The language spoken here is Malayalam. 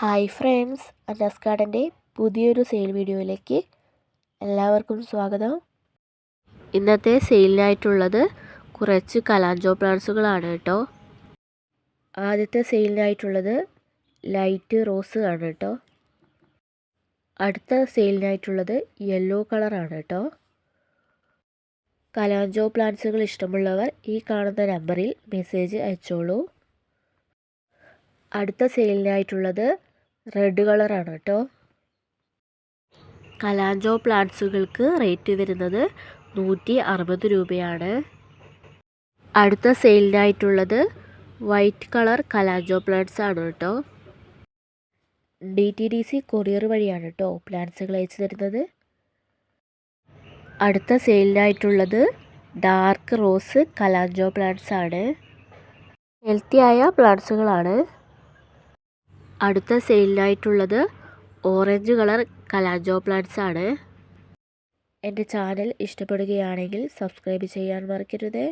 ഹായ് ഫ്രണ്ട്സ് അന്നാസ് ഗാർഡന്റെ പുതിയൊരു സെയിൽ വീഡിയോയിലേക്ക് എല്ലാവർക്കും സ്വാഗതം. ഇന്നത്തെ സെയിലിനായിട്ടുള്ളത് കുറച്ച് കലാഞ്ചോ പ്ലാന്റ്സുകളാണ് കേട്ടോ. ആദ്യത്തെ സെയിലിനായിട്ടുള്ളത് ലൈറ്റ് റോസ് ആണ് കേട്ടോ. അടുത്ത സെയിലിനായിട്ടുള്ളത് യെല്ലോ കളറാണ് കേട്ടോ. കലാഞ്ചോ പ്ലാന്റ്സുകൾ ഇഷ്ടമുള്ളവർ ഈ കാണുന്ന നമ്പറിൽ മെസ്സേജ് അയച്ചോളൂ. അടുത്ത സെയിലിനായിട്ടുള്ളത് റെഡ് കളറാണ് കേട്ടോ. കലാഞ്ചോ പ്ലാന്റ്സുകൾക്ക് റേറ്റ് വരുന്നത് നൂറ്റി അറുപത് രൂപയാണ്. അടുത്ത സെയിലിനായിട്ടുള്ളത് വൈറ്റ് കളർ കലാഞ്ചോ പ്ലാന്റ്സ് ആണ് കേട്ടോ. D T D C courier വഴിയാണ് കേട്ടോ പ്ലാന്റ്സുകൾ അയച്ചു തരുന്നത്. അടുത്ത സെയിലിനായിട്ടുള്ളത് ഡാർക്ക് റോസ് കലാഞ്ചോ പ്ലാന്റ്സ് ആണ് ഹെൽത്തിയായ പ്ലാന്റ്സുകളാണ്. അടുത്ത സെയിലിനായിട്ടുള്ളത് ഓറഞ്ച് കളർ കലാജോ പ്ലാന്റ്സ് ആണ് എന്റെ ചാനൽ ഇഷ്ടപ്പെടുകയാണെങ്കിൽ സബ്സ്ക്രൈബ് ചെയ്യാൻ മറക്കരുതേ.